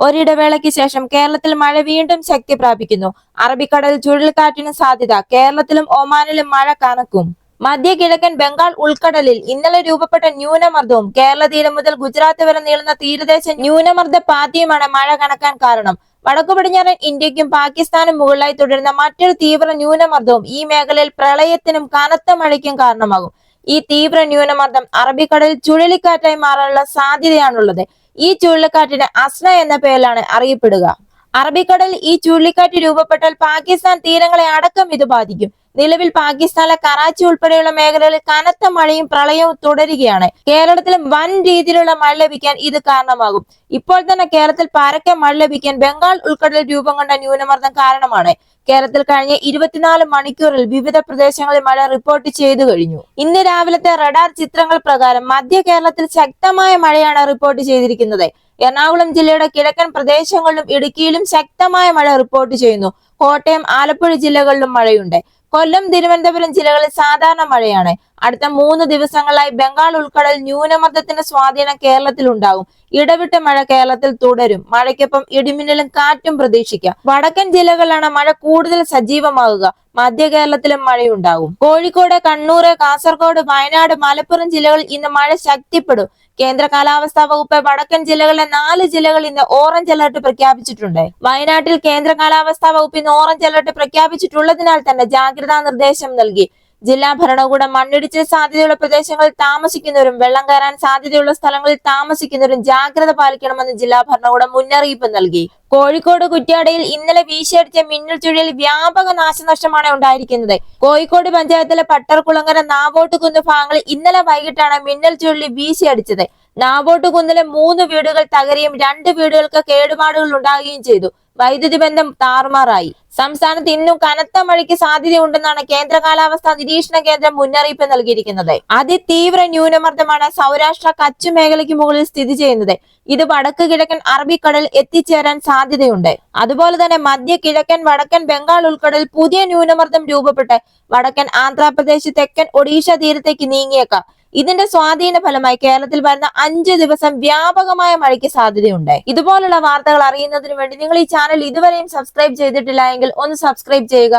ഒരിടവേളയ്ക്ക് ശേഷം കേരളത്തിൽ മഴ വീണ്ടും ശക്തി പ്രാപിക്കുന്നു. അറബിക്കടൽ ചുഴലിക്കാറ്റിന് സാധ്യത കേരളത്തിലും ഒമാനിലും മഴ കനക്കും. മധ്യ കിഴക്കൻ ബംഗാൾ ഉൾക്കടലിൽ ഇന്നലെ രൂപപ്പെട്ട ന്യൂനമർദ്ദവും കേരള തീരം മുതൽ ഗുജറാത്ത് വരെ നീളുന്ന തീരദേശ ന്യൂനമർദ്ദ പാത്തിയുമാണ് മഴ കണക്കാൻ കാരണം. വടക്കു പടിഞ്ഞാറൻ ഇന്ത്യക്കും പാകിസ്ഥാനും മുകളിലായി തുടരുന്ന മറ്റൊരു തീവ്ര ന്യൂനമർദ്ദവും ഈ മേഖലയിൽ പ്രളയത്തിനും കനത്ത മഴയ്ക്കും കാരണമാകും. ഈ തീവ്ര ന്യൂനമർദ്ദം അറബിക്കടലിൽ ചുഴലിക്കാറ്റായി മാറാനുള്ള സാധ്യതയാണുള്ളത്. ഈ ചുഴലിക്കാറ്റിന് അസ്ന എന്ന പേരിലാണ് അറിയപ്പെടുക. അറബിക്കടലിൽ ഈ ചുഴലിക്കാറ്റ് രൂപപ്പെട്ടാൽ പാകിസ്ഥാൻ തീരങ്ങളെ അടക്കം ഇത് ബാധിക്കും. നിലവിൽ പാകിസ്ഥാനിലെ കറാച്ചി ഉൾപ്പെടെയുള്ള മേഖലകളിൽ കനത്ത മഴയും പ്രളയവും തുടരുകയാണ്. കേരളത്തിൽ വൻ രീതിയിലുള്ള മഴ ലഭിക്കാൻ ഇത് കാരണമാകും. ഇപ്പോൾ തന്നെ കേരളത്തിൽ പരക്കെ മഴ ലഭിക്കാൻ ബംഗാൾ ഉൾക്കടലിൽ രൂപം കൊണ്ട ന്യൂനമർദ്ദം കാരണമാണ്. കേരളത്തിൽ കഴിഞ്ഞ ഇരുപത്തിനാല് മണിക്കൂറിൽ വിവിധ പ്രദേശങ്ങളിൽ മഴ റിപ്പോർട്ട് ചെയ്തു കഴിഞ്ഞു. ഇന്ന് രാവിലത്തെ റഡാർ ചിത്രങ്ങൾ പ്രകാരം മധ്യ കേരളത്തിൽ ശക്തമായ മഴയാണ് റിപ്പോർട്ട് ചെയ്തിരിക്കുന്നത്. എറണാകുളം ജില്ലയുടെ കിഴക്കൻ പ്രദേശങ്ങളിലും ഇടുക്കിയിലും ശക്തമായ മഴ റിപ്പോർട്ട് ചെയ്യുന്നു. കോട്ടയം ആലപ്പുഴ ജില്ലകളിലും മഴയുണ്ട്. കൊല്ലം തിരുവനന്തപുരം ജില്ലകളിൽ സാധാരണ മഴയാണ്. അടുത്ത മൂന്ന് ദിവസങ്ങളായി ബംഗാൾ ഉൾക്കടൽ ന്യൂനമർദ്ദത്തിന്റെ സ്വാധീനം കേരളത്തിൽ ഉണ്ടാകും ഇടവിട്ട മഴ കേരളത്തിൽ തുടരും. മഴയ്ക്കൊപ്പം ഇടിമിന്നലും കാറ്റും പ്രതീക്ഷിക്കാം. വടക്കൻ ജില്ലകളിലാണ് മഴ കൂടുതൽ സജീവമാകുക. മധ്യ കേരളത്തിലും മഴയുണ്ടാകും. കോഴിക്കോട് കണ്ണൂർ കാസർഗോഡ് വയനാട് മലപ്പുറം ജില്ലകളിൽ ഇന്ന് മഴ ശക്തിപ്പെടും. കേന്ദ്ര കാലാവസ്ഥാ വകുപ്പ് വടക്കൻ ജില്ലകളിലെ നാല് ജില്ലകൾ ഇന്ന് ഓറഞ്ച് അലർട്ട് പ്രഖ്യാപിച്ചിട്ടുണ്ട്. വയനാട്ടിൽ കേന്ദ്ര കാലാവസ്ഥാ വകുപ്പ് ഇന്ന് ഓറഞ്ച് അലർട്ട് പ്രഖ്യാപിച്ചിട്ടുള്ളതിനാൽ തന്നെ ജാഗ്രതാ നിർദ്ദേശം നൽകി. ജില്ലാ ഭരണകൂടം മണ്ണിടിച്ചിൽ സാധ്യതയുള്ള പ്രദേശങ്ങളിൽ താമസിക്കുന്നവരും വെള്ളം കയറാൻ സാധ്യതയുള്ള സ്ഥലങ്ങളിൽ താമസിക്കുന്നവരും ജാഗ്രത പാലിക്കണമെന്ന് ജില്ലാ ഭരണകൂടം മുന്നറിയിപ്പ് നൽകി. കോഴിക്കോട് കുറ്റ്യാടയിൽ ഇന്നലെ വീശിയടിച്ച മിന്നൽ ചുഴലിയിൽ വ്യാപക നാശനഷ്ടമാണ് ഉണ്ടായിരിക്കുന്നത്. കോഴിക്കോട് പഞ്ചായത്തിലെ പട്ടർകുളങ്ങര നാവോട്ടുകുന്ന് ഭാഗങ്ങളിൽ ഇന്നലെ വൈകിട്ടാണ് മിന്നൽ ചുഴലി വീശിയടിച്ചത്. നാവോട്ടുകുന്നിലെ മൂന്ന് വീടുകൾ തകരുകയും രണ്ട് വീടുകൾക്ക് കേടുപാടുകൾ ഉണ്ടാകുകയും ചെയ്തു. വൈദ്യുതി ബന്ധം താറുമാറായി. സംസ്ഥാനത്ത് ഇന്നും കനത്ത മഴയ്ക്ക് സാധ്യതയുണ്ടെന്നാണ് കേന്ദ്ര കാലാവസ്ഥാ നിരീക്ഷണ കേന്ദ്രം മുന്നറിയിപ്പ് നൽകിയിരിക്കുന്നത്. അതിതീവ്ര ന്യൂനമർദ്ദമാണ് സൗരാഷ്ട്ര കച്ച് മേഖലയ്ക്ക് മുകളിൽ സ്ഥിതി ചെയ്യുന്നത്. ഇത് വടക്ക് കിഴക്കൻ അറബിക്കടൽ എത്തിച്ചേരാൻ സാധ്യതയുണ്ട്. അതുപോലെ തന്നെ മധ്യ കിഴക്കൻ വടക്കൻ ബംഗാൾ ഉൾക്കടൽ പുതിയ ന്യൂനമർദ്ദം രൂപപ്പെട്ട് വടക്കൻ ആന്ധ്രാപ്രദേശ് തെക്കൻ ഒഡീഷ തീരത്തേക്ക് നീങ്ങിയേക്കാം. ഇതിന്റെ സ്വാധീന ഫലമായി കേരളത്തിൽ വരുന്ന അഞ്ച് ദിവസം വ്യാപകമായ മഴയ്ക്ക് സാധ്യതയുണ്ട്. ഇതുപോലുള്ള വാർത്തകൾ അറിയുന്നതിന് വേണ്ടി നിങ്ങൾ ഈ ചാനൽ ഇതുവരെയും സബ്സ്ക്രൈബ് ചെയ്തിട്ടില്ല ഒന്ന് സബ്സ്ക്രൈബ് ചെയ്യുക.